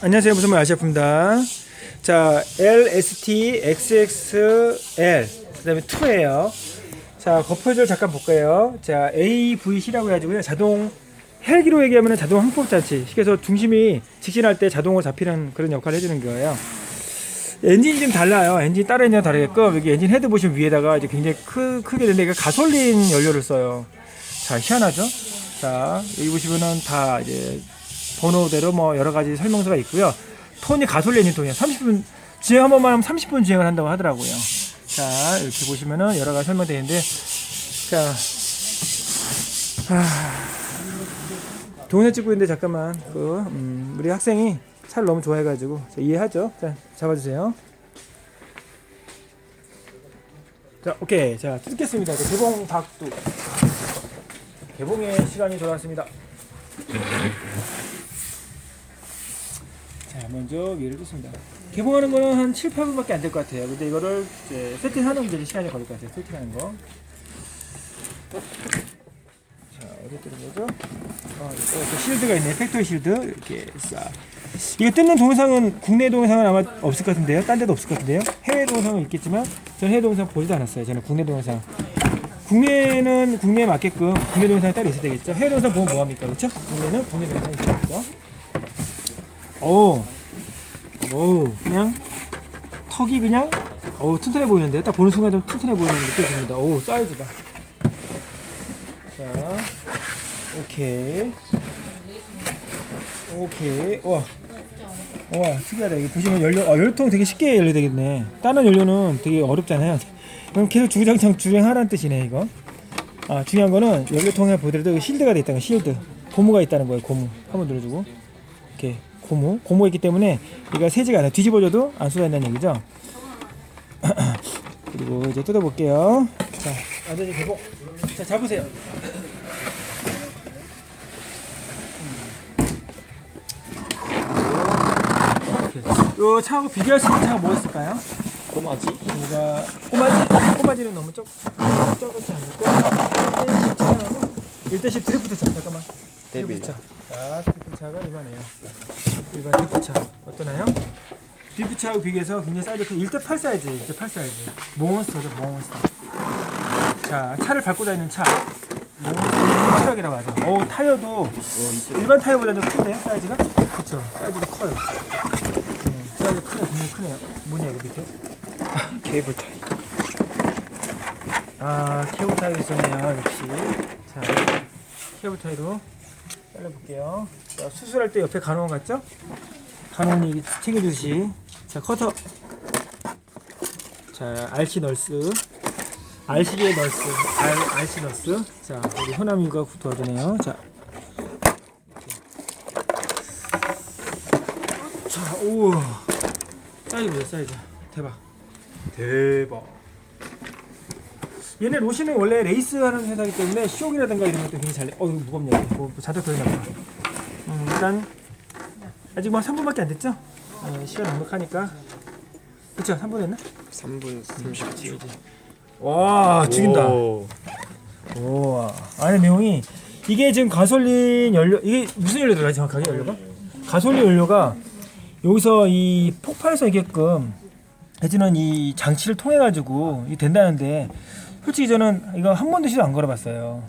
안녕하세요. 무슨 말 아시아프입니다. 자, LST XXL 그다음에 2예요. 자, 거표절 잠깐 볼까요? 자, AVC라고 해 가지고요. 자동 헬기로 얘기하면 자동 항법 장치. 그래서 중심이 직진할 때 자동으로 잡히는 그런 역할을 해주는 거예요. 엔진이 좀 달라요. 엔진 다른 엔진과 다르게끔 여기 엔진 헤드 보시면 위에다가 이제 굉장히 크, 크게 되는데 이거 가솔린 연료를 써요. 자, 희한하죠? 자, 여기 보시면은 다 이제 번호대로 뭐 여러 가지 설명서가 있고요. 톤이 가솔린 엔진 톤이에요. 30분 주행 한 번만 하면 30분 주행을 한다고 하더라고요. 자, 이렇게 보시면은 여러 가지 설명되어 있는데 자, 아, 동영상 찍고 있는데 잠깐만 그 음, 우리 학생이 차를 너무 좋아해가지고 자, 이해하죠? 자, 잡아주세요. 자, 오케이. 자, 뜯겠습니다. 이제 개봉 박두. 개봉의 시간이 돌아왔습니다. 자, 먼저 위를 뜯습니다. 개봉하는 거는 한 7, 8분밖에 안 될 것 같아요. 근데 이거를 이제 세팅하는 게 이제 시간이 걸릴 것 같아요. 세팅하는 거. 자, 어디 뜯는 거죠? 아, 이거 실드가 있네. 팩토리 실드. 이렇게 싹. 이거 뜯는 동영상은 국내 동영상은 아마 없을 것 같은데요. 딴 데도 없을 것 같은데요. 해외 동영상은 있겠지만 저는 해외 동영상 보지도 않았어요. 저는 국내 동영상. 국내는 국내에 맞게끔 국내 동영상이 따로 있어야 되겠죠. 해외 동영상 보면 뭐합니까? 그렇죠? 국내는 국내 동영상이 있죠. 오, 오, 그냥 턱이 그냥 오 튼튼해 보이는데. 딱 보는 순간 좀 튼튼해 보이는 게 느껴집니다. 오 사이즈다. 자, 오케이, 오케이, 와. 와 특이하다. 이게 보시면 연료 아, 연료통 되게 쉽게 열려 되겠네. 다른 연료는 되게 어렵잖아요. 그럼 계속 주장창 주행하라는 뜻이네 이거. 아 중요한 거는 연료통에 보더라도 실드가 돼 있다는 거 실드. 고무가 있다는 거예요 고무. 한번 눌러주고. 이렇게 고무 고무가 있기 때문에 이가 새지가 않아요 뒤집어져도 안 쏟아진다는 얘기죠 그리고 이제 뜯어볼게요 자 완전히 개봉 자 잡으세요 요 차하고 비교할 수 있는 차가 뭐였을까요? 꼬마지? 우리가 꼬마지 꼬마지는 너무 적 적지 않고 1대10 드리프트 차 잠깐만 데뷔. 드리프트 차. 자 드리프트 차가 이만해요. 일반 드리프트 차 어떠나요? 드리프트 차하고 비교해서 굉장히 사이즈 큰 1대8 사이즈 1대8 사이즈 몬스터죠 몬스터. 자 차를 밟고 다니는 차. 몬스터 트럭이라고 하죠. 어 타이어도 일반 타이어보다 좀 큰데요 사이즈가? 그쵸 사이즈가 커요. 음, 사이즈 크네요 굉장히 크네요. 뭐냐 이거 밑에? 케이블 타이. 아 케이블 타이어 있었네요 역시 자 케이블 타이로 잘라볼게요 자, 수술할 때 옆에 간호원 같죠? 간호원이 챙겨주시 자 커터 자 RC 널스 RC의 널스 R, RC 널스 자 우리 호남이가 도와주네요 자 이렇게. 자 우와 사이즈 보세요 사이즈 대박 대박 얘네 로시는 원래 레이스 하는 회사이기 때문에 쇼이라든가 이런 것도 굉장히 잘 내. 어, 무겁냐, 이거. 뭐, 자작 들어있나 봐. 음, 일단, 아직 뭐 3분밖에 안 됐죠? 어, 시간 넉넉하니까. 그쵸? 3분 했나? 3분 30초. 와, 죽인다. 오. 오, 안에 내용이, 이게 지금 가솔린 연료, 이게 무슨 연료 들어가요, 정확하게 연료가? 가솔린 연료가 여기서 이 폭발해서 이게끔 해주는 이 장치를 통해 가지고 이 된다는데, 솔직히 저는 이거 한 번도 시도 안 걸어봤어요.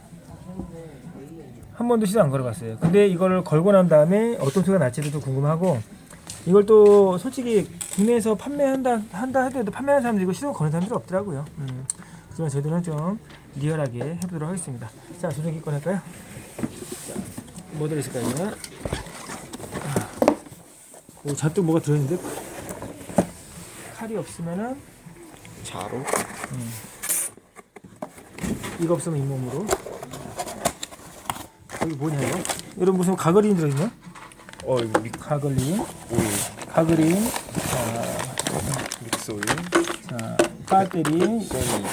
한 번도 시도 안 걸어봤어요. 근데 이거를 걸고 난 다음에 어떤 소리가 날지도 좀 궁금하고 이걸 또 솔직히 국내에서 판매한다 한다 하더라도 판매하는 사람들 이거 시도 거는 사람들이 없더라고요. 음. 하지만 저희들은 좀 리얼하게 해보도록 하겠습니다. 자 조종기 꺼낼까요? 자, 뭐 들어있을까요? 아. 오 잔뜩 뭐가 들어있는데 칼이 없으면은 자로? 이거 없으면 잇몸으로 여기 뭐냐 이거? 여러분 무슨 가글린 들어있냐? 어 이거 믹 가글린 오일. 가글린 믹스 오일. 자 배터리 소니.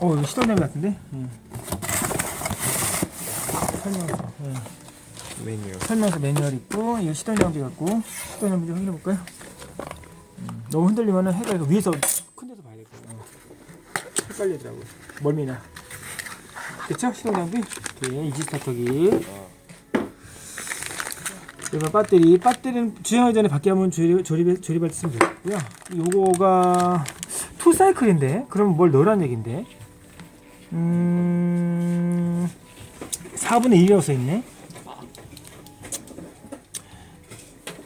어 이거 시도냄 같은데? 음. 설명서 예. 메뉴. 설명서 매뉴얼 있고 이거 시도냄지 같고 시도냄지 확인해 볼까요? 음, 너무 흔들리면은 해가 위에서 큰 데서 봐야 될 거예요 어. 헷갈리더라고요 멀미나 그쵸? 시도냄비 이렇게 이지 스타터기 그리고 배터리 배터리는 주행하기 전에 밖에 한번 조립 조립 조립할 때 쓰면 되고요. 요거가 투 사이클인데 그럼 뭘 넣으란 얘긴데? 음 4분의 1이라고 써 있네.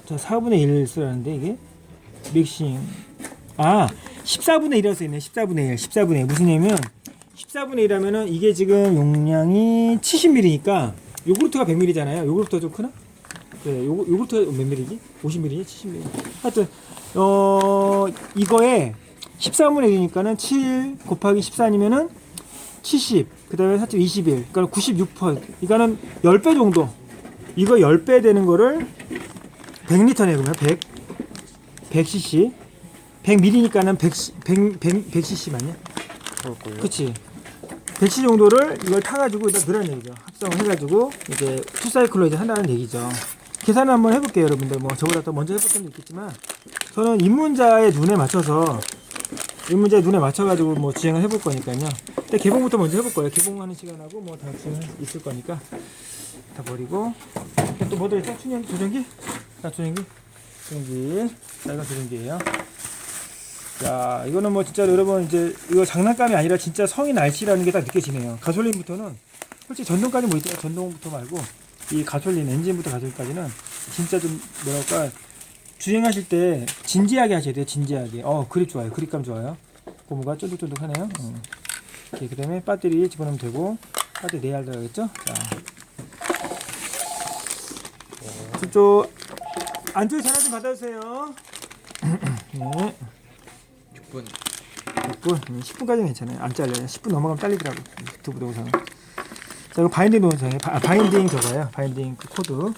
자 4분의 1 쓰라는데 이게 믹싱 아 14분의 1이라고 써 있네. 14분의 1 14분의 1 무슨 얘기면 14분의 1하면은 이게 지금 용량이 70ml니까 요구르트가 100ml잖아요. 요구르트가 좀 크나? 네, 요거 요구르트 몇 밀리지? 50밀리지? 70밀리. 하여튼 어 이거에 14분의 1이니까는 7 곱하기 14이면은 70. 그 다음에 살짝 21. 그러니까 96%. 이거는 10배 정도. 이거 10배 되는 거를 100리터네 그러면 100 100cc. 100ml니까는 100 100 100, 100cc 맞냐? 그렇고 100cc 정도를 이걸 타가지고 일단 넣으라는 얘기죠. 합성해가지고 이제 투사이클로 이제 한다는 얘기죠. 계산을 한번 해볼게요 여러분들. 뭐 저보다 더 먼저 해볼 분도 있겠지만 저는 입문자의 눈에 맞춰서 입문자의 눈에 맞춰가지고 뭐 주행을 해볼 거니까요. 근데 개봉부터 먼저 해볼 거예요. 개봉하는 시간하고 뭐다 주행 있을 거니까 다 버리고 또 뭐 들어있죠? 충전, 조정기? 자 조정기? 조정기. 자 이건 조정기예요 야 이거는 뭐 진짜 여러분 이제 이거 장난감이 아니라 진짜 성인 날씨라는 게 딱 느껴지네요. 가솔린부터는 솔직히 전동까지 뭐 있잖아요? 전동부터 말고 이 가솔린 엔진부터 가솔린까지는 진짜 좀 뭐랄까 주행하실 때 진지하게 하셔야 돼요 진지하게. 어 그립 좋아요. 그립감 좋아요. 고무가 쫀득쫀득하네요. 어. 오케이 그 다음에 배터리 집어넣으면 되고 배터리 네알 들어가겠죠? 자. 저쪽 안쪽에 전화 좀 받아주세요. 네 6분. 6분, 10분까지는 괜찮아요. 안 잘려요. 10분 넘어가면 잘리더라고. 유튜브 동영상은. 자, 이거 바인딩 동영상이에요. 바, 아, 바인딩 저거예요. 바인딩 그 코드.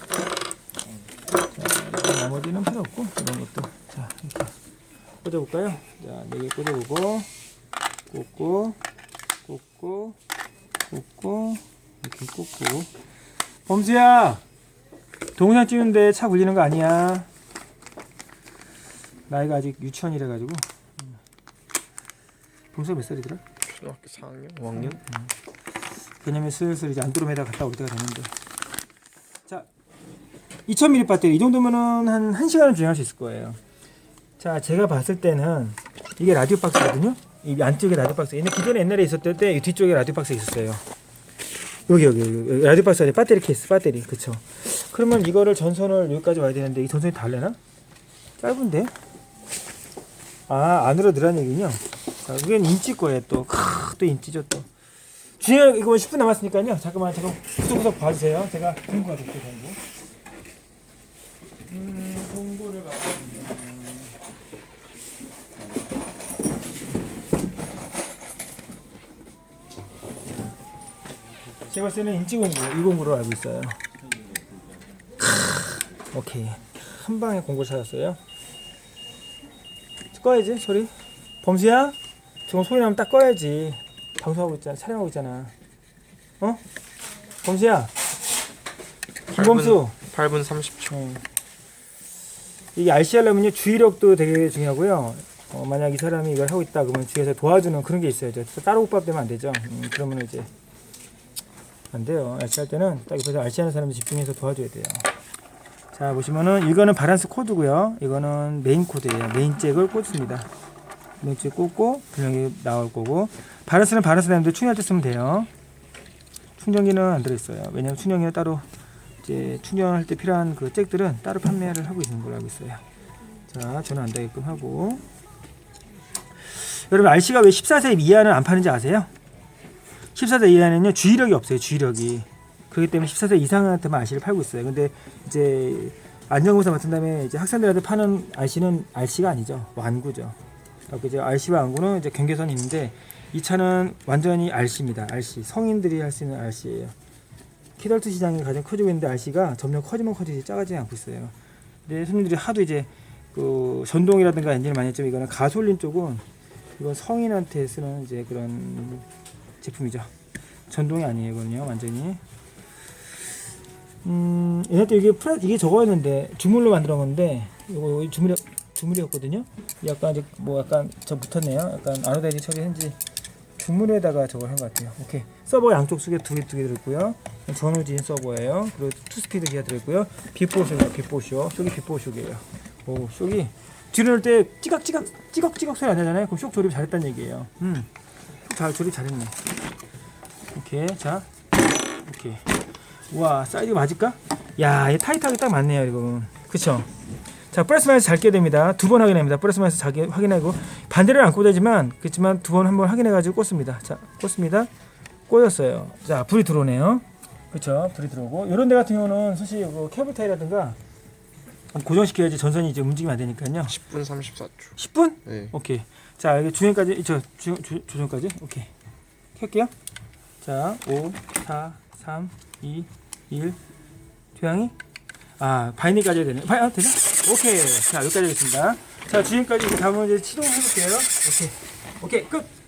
자, 나머지는 필요 없고, 이런 것도. 자, 이렇게 꽂아볼까요? 자, 4개 꽂아보고, 꽂고, 꽂고, 꽂고, 이렇게 꽂고. 범수야! 동영상 찍는데 차 굴리는 거 아니야. 나이가 아직 유치원이라 가지고. 범수가 몇 살이더라? 초등학교 4학년, 5학년. 왜냐면 슬슬 이제 안드로메다 갔다 올 때가 되는데. 자, 2000mAh 배터리 이 정도면은 한 1시간은 주행할 수 있을 거예요. 자, 제가 봤을 때는 이게 라디오 박스거든요. 이 안쪽에 라디오 박스. 얘네 기존에 옛날에 있었을 때 이 뒤쪽에 라디오 박스 있었어요. 여기 여기 여기 라디오 박스 안에 배터리 케이스, 배터리. 그쵸 그러면 이거를 전선을 여기까지 와야 되는데 이 전선이 달래나? 짧은데? 아, 안으로 늘어난 얘기군요. 자, 이건 인치 거예요, 또. 크, 또 인치죠, 또. 주행 이거 10분 남았으니까요. 잠깐만 잠깐 구석구석 봐주세요. 제가 공부가 됐게 공부. 음 공부를 봐주세요. 제가 때는 인지 공부, 이 공부로 알고 있어요. 크, 오케이. 한 방에 공부 찾았어요. 꺼야지 소리. 범수야, 저거 소리 나면 딱 꺼야지. 방송하고 있잖아. 촬영하고 있잖아. 어? 범수야. 김범수. 8분 30초. 어. 이게 RC 하려면요 주의력도 되게 중요하고요. 어, 만약 이 사람이 이걸 하고 있다 그러면 뒤에서 도와주는 그런 게 있어야죠. 따로 국밥되면 안 되죠. 음, 그러면 이제 안 돼요. RC 할 때는 딱 옆에서 RC 하는 사람이 집중해서 도와줘야 돼요. 자 보시면은 이거는 바란스 코드고요. 이거는 메인 코드예요. 메인 잭을 꽂습니다. 잭 꽂고 분명히 나올 거고 바란스는 바란스 되는데 충전할 때 쓰면 돼요. 충전기는 안 들어있어요. 왜냐면 충전기는 따로 이제 충전할 때 필요한 그 잭들은 따로 판매를 하고 있는 걸로 알고 있어요. 자, 저는 안 되게끔 하고. 여러분, RC가 왜 14세 이하는 안 파는지 아세요? 14세 이하는요, 주의력이 없어요, 주의력이. 그렇기 때문에 14세 이상한테만 RC를 팔고 있어요. 근데 이제 안전검사 맡은 다음에 이제 학생들한테 파는 RC는 RC가 아니죠. 완구죠. 그래서 이제 RC와 완구는 이제 경계선이 있는데 이 차는 완전히 RC입니다. RC. 성인들이 할 수 있는 RC예요. 키덜트 시장이 가장 커지고 있는데 RC가 점점 커지면 커지지 작아지지 않고 있어요. 근데 손님들이 하도 이제 그 전동이라든가 엔진을 많이 했지만 이거는 가솔린 쪽은 이건 성인한테 쓰는 이제 그런 제품이죠. 전동이 아니에요, 이거는요, 완전히. 음, 얘네 또 이게 프라 이게 저거였는데 주물로 만들어 건데 이거 주물이 주물이었거든요. 약간 이제 뭐 약간 저 붙었네요. 약간 아노다이드 처리했는지 주문에다가 저걸 한 것 같아요. 오케이. 서버 양쪽 속에 두 개 두 개 들었고요. 전후진 서버예요. 그리고 투스피드 기가 들었고요. 빅보쇼예요. 빅보쇼. 쇼기 빅보쇼이에요. 오, 쇼기 뒤로 때 찌각찌각 찌걱찌걱 소리 안 나잖아요. 그럼 쇼 조립 잘했다는 얘기예요. 음. 쇼잘 조립 잘했네. 오케이. 자. 오케이. 우와, 사이즈 맞을까? 야, 얘 타이트하게 딱 맞네요, 이거. 그쵸? 자, 플러스 마이너스 잘 껴야 됩니다. 두 번 확인합니다. 플러스 마이너스 잘 끼- 확인하고 반대로는 안 꽂아지만 그렇지만 두 번 한 번 확인해 가지고 꽂습니다. 자, 꽂습니다. 꽂았어요. 자, 불이 들어오네요. 그렇죠? 불이 들어오고 이런 데 같은 경우는 사실 뭐 케이블 타이라든가 고정시켜야지 전선이 이제 움직이면 안 되니까요. 10분 34초. 10분? 네. 오케이. 자, 여기 주행까지 저 주, 주, 조정까지. 오케이. 켤게요. 자, 5 4 3 2 1 조향이 아, 바이니까지 해야 되네. 바이 아, 되나? 오케이. 자, 여기까지 하겠습니다. 자, 이제 다음은 이제 시동을 해 볼게요. 오케이. 오케이. 끝.